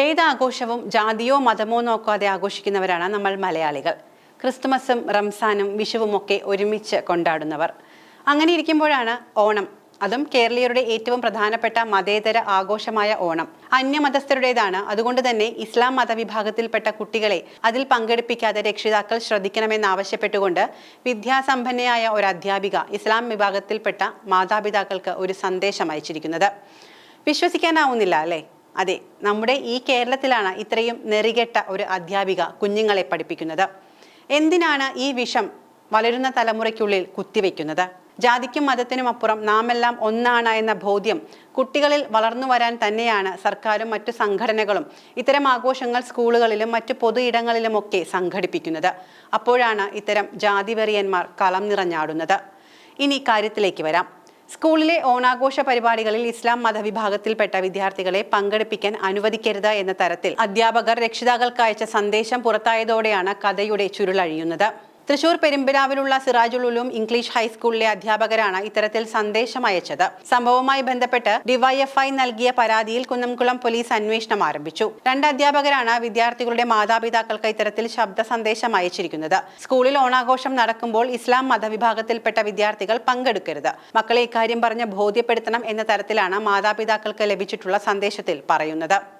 ഏത് ആഘോഷവും ജാതിയോ മതമോ നോക്കാതെ ആഘോഷിക്കുന്നവരാണ് നമ്മൾ മലയാളികൾ. ക്രിസ്തുമസും റംസാനും വിഷുവും ഒക്കെ ഒരുമിച്ച് കൊണ്ടാടുന്നവർ. അങ്ങനെ ഇരിക്കുമ്പോഴാണ് ഓണം. അതും കേരളീയരുടെ ഏറ്റവും പ്രധാനപ്പെട്ട മതേതര ആഘോഷമായ ഓണം. അന്യമതസ്ഥരുടേതാണ്. അതുകൊണ്ട് തന്നെ ഇസ്ലാം മതവിഭാഗത്തിൽപ്പെട്ട കുട്ടികളെ അതിൽ പങ്കെടുപ്പിക്കാതെ രക്ഷിതാക്കൾ ശ്രദ്ധിക്കണമെന്നാവശ്യപ്പെട്ടുകൊണ്ട് വിദ്യാസമ്പന്നയായ ഒരു അധ്യാപിക ഇസ്ലാം വിഭാഗത്തിൽപ്പെട്ട മാതാപിതാക്കൾക്ക് ഒരു സന്ദേശം അയച്ചിരിക്കുന്നത്. വിശ്വസിക്കാനാവുന്നില്ല അല്ലേ? അതെ നമ്മുടെ ഈ കേരളത്തിലാണ് ഇത്രയും നെറികെട്ട ഒരു അധ്യാപിക കുഞ്ഞുങ്ങളെ പഠിപ്പിക്കുന്നത്. എന്തിനാണ് ഈ വിഷം വളരുന്ന തലമുറയ്ക്കുള്ളിൽ കുത്തിവെക്കുന്നത്? ജാതിക്കും മതത്തിനും അപ്പുറം നാമെല്ലാം ഒന്നാണ് എന്ന ബോധ്യം കുട്ടികളിൽ വളർന്നു വരാൻ തന്നെയാണ് സർക്കാരും മറ്റു സംഘടനകളും ഇത്തരം ആഘോഷങ്ങൾ സ്കൂളുകളിലും മറ്റു പൊതു ഇടങ്ങളിലുമൊക്കെ സംഘടിപ്പിക്കുന്നത്. അപ്പോഴാണ് ഇത്തരം ജാതിവെറിയന്മാർ കളം നിറഞ്ഞാടുന്നത്. ഇനി കാര്യത്തിലേക്ക് വരാം. സ്കൂളിലെ ഓണാഘോഷ പരിപാടികളിൽ ഇസ്ലാം മതവിഭാഗത്തിൽപ്പെട്ട വിദ്യാർത്ഥികളെ പങ്കെടുപ്പിക്കാൻ അനുവദിക്കരുത് എന്ന തരത്തിൽ അധ്യാപകർ രക്ഷിതാക്കൾക്ക് അയച്ച സന്ദേശം പുറത്തായതോടെയാണ് കഥയുടെ ചുരുളഴിയുന്നത്. തൃശൂർ പെരുമ്പിലാവിലുള്ള സിറാജുൽ ഉലൂം ഇംഗ്ലീഷ് ഹൈസ്കൂളിലെ അധ്യാപകരാണ് ഇത്തരത്തിൽ സന്ദേശം അയച്ചത്. സംഭവവുമായി ബന്ധപ്പെട്ട് ഡിവൈഎഫ്ഐ നൽകിയ പരാതിയിൽ കുന്നംകുളം പോലീസ് അന്വേഷണം ആരംഭിച്ചു. രണ്ട് അധ്യാപകരാണ് വിദ്യാർത്ഥികളുടെ മാതാപിതാക്കൾക്ക് ഇത്തരത്തിൽ ശബ്ദ സന്ദേശം അയച്ചിരിക്കുന്നത്. സ്കൂളിൽ ഓണാഘോഷം നടക്കുമ്പോൾ ഇസ്ലാം മതവിഭാഗത്തിൽപ്പെട്ട വിദ്യാർത്ഥികൾ പങ്കെടുക്കരുത്. മക്കളെ ഇക്കാര്യം പറഞ്ഞ് ബോധ്യപ്പെടുത്തണം എന്ന തരത്തിലാണ് മാതാപിതാക്കൾക്ക് ലഭിച്ചിട്ടുള്ള സന്ദേശത്തിൽ പറയുന്നത്.